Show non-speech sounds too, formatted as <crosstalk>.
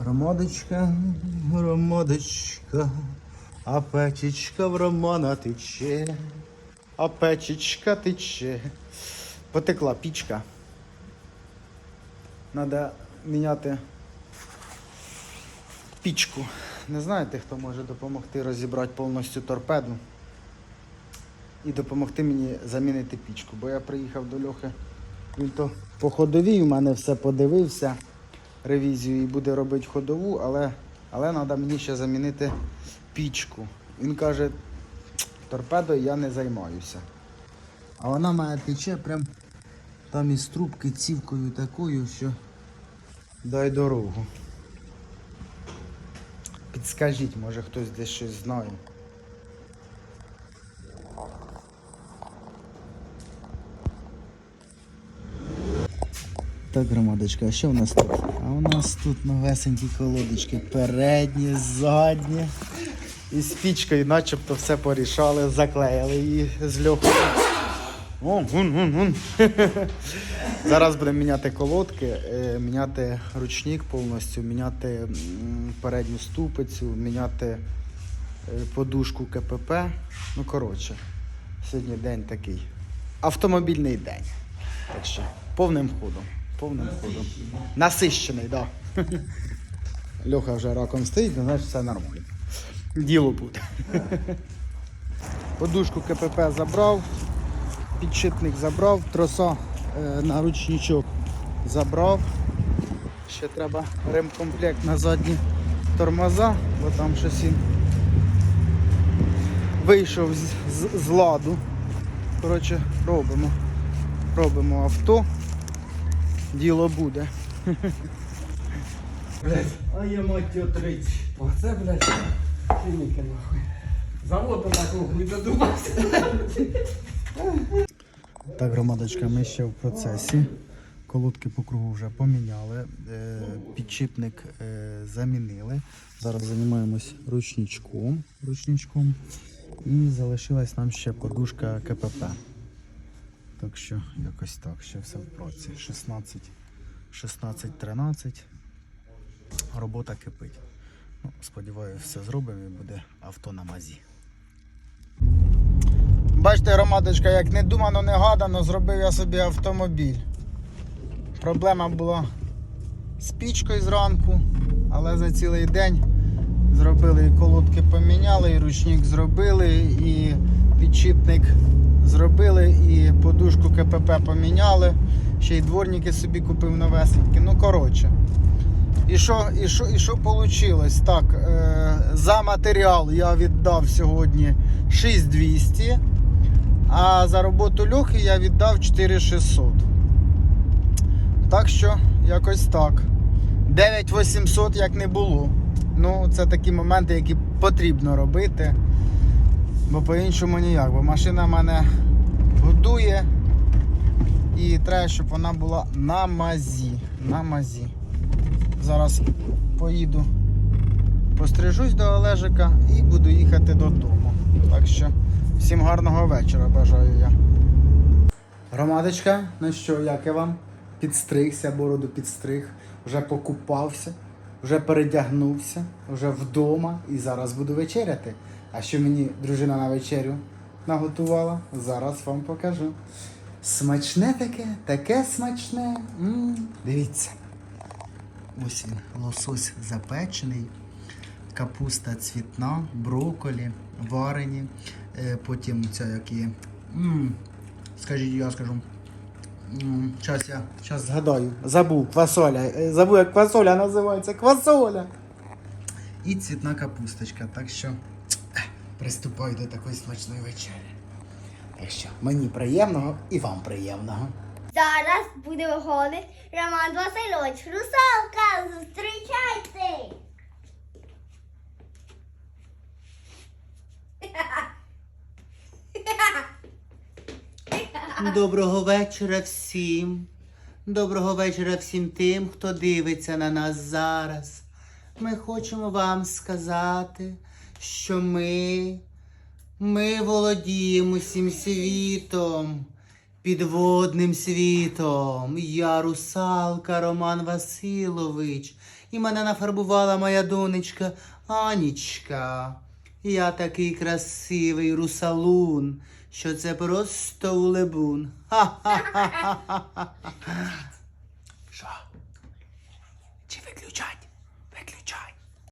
Ромодочка, ромодочка, а печечка в романа тече, а печечка тече. Потекла пічка. Надо міняти пічку. Не знаєте, хто може допомогти розібрати повністю торпеду і допомогти мені замінити пічку. Бо я приїхав до Льохи. Він то по ходовій у мене все подивився ревізію і буде робити ходову, але але треба мені ще замінити пічку. Він каже, торпедою я не займаюся. А вона має тече прям там із трубки цівкою такою, що дай дорогу. Підскажіть, може хтось десь щось знає. Так, громадочка, а що в нас тут? А у нас тут новесенькі колодочки. Передні, задні. І з пічкою начебто все порішали, заклеїли її з льохою. О, гун, гун, гун. <laughs> Зараз будемо міняти колодки, е, міняти ручник повністю, міняти передню ступицю, міняти е, подушку КПП. Ну, коротше, сьогодні день такий. Автомобільний день. Так що повним ходом. Повним ходом. Насищений, так. Да. <laughs> Льоха вже раком стоїть, ну, значить все нормально. Діло буде. Подушку КПП забрав, підшипник забрав, троса е, на ручничок забрав. Ще треба ремкомплект на задні тормоза, бо там щось він вийшов з, з, з ладу. Коротше, робимо. Робимо авто. Діло буде. Блять, А я мать його 30. оце, блядь, клініки нахуй. Заводу такого не додумався. Так, громадочка, ми ще в процесі. Колодки по кругу вже поміняли, е, підшипник е, замінили. Зараз займаємось ручничком, ручничком. І залишилась нам ще подушка КПП. Так що якось так, ще все в проці. 16, 16 13. Робота кипить. Ну, сподіваюся, все зробимо і буде авто на мазі. Бачите, громадочка, як не думано, не гадано, зробив я собі автомобіль. Проблема була з пічкою зранку, але за цілий день зробили і колодки поміняли, і ручник зробили, і підшипник зробили, і подушку КПП поміняли. Ще й дворники собі купив новесенькі. Ну, коротше. І що, і що, і що вийшло? Так, е, за матеріал я віддав сьогодні 6200, а за роботу льохи я віддав 4600. Так що, якось так. 9800 як не було. Ну, це такі моменти, які потрібно робити. Бо по-іншому ніяк. Бо машина мене годує. І треба, щоб вона була на мазі. На мазі. Зараз поїду, пострижусь до Олежика і буду їхати додому. Так що всім гарного вечора бажаю я. Громадочка, ну що, як я вам? Підстригся, бороду підстриг, вже покупався, вже передягнувся, вже вдома і зараз буду вечеряти. А що мені дружина на вечерю наготувала, зараз вам покажу. Смачне таке, таке смачне. м Дивіться. Ось він, лосось запечений, капуста цвітна, брокколі, варені, е, потім ця як є. м скажіть, я скажу. Щас я щас згадаю. Забув квасоля. Е, Забув, як квасоля називається. Квасоля. І цвітна капусточка. Так що приступаю до такої смачної вечері. Так що мені приємного і вам приємного. Зараз буде виходити Роман Васильович. Русалка, зустрічайте! Доброго вечора всім. Доброго вечора всім тим, хто дивиться на нас зараз. Ми хочемо вам сказати, що ми, ми володіємо всім світом. підводним світом. Я русалка Роман Василович, і мене нафарбувала моя донечка Анічка. Я такий красивий русалун, що це просто улебун. Ха-ха-ха-ха-ха. Що?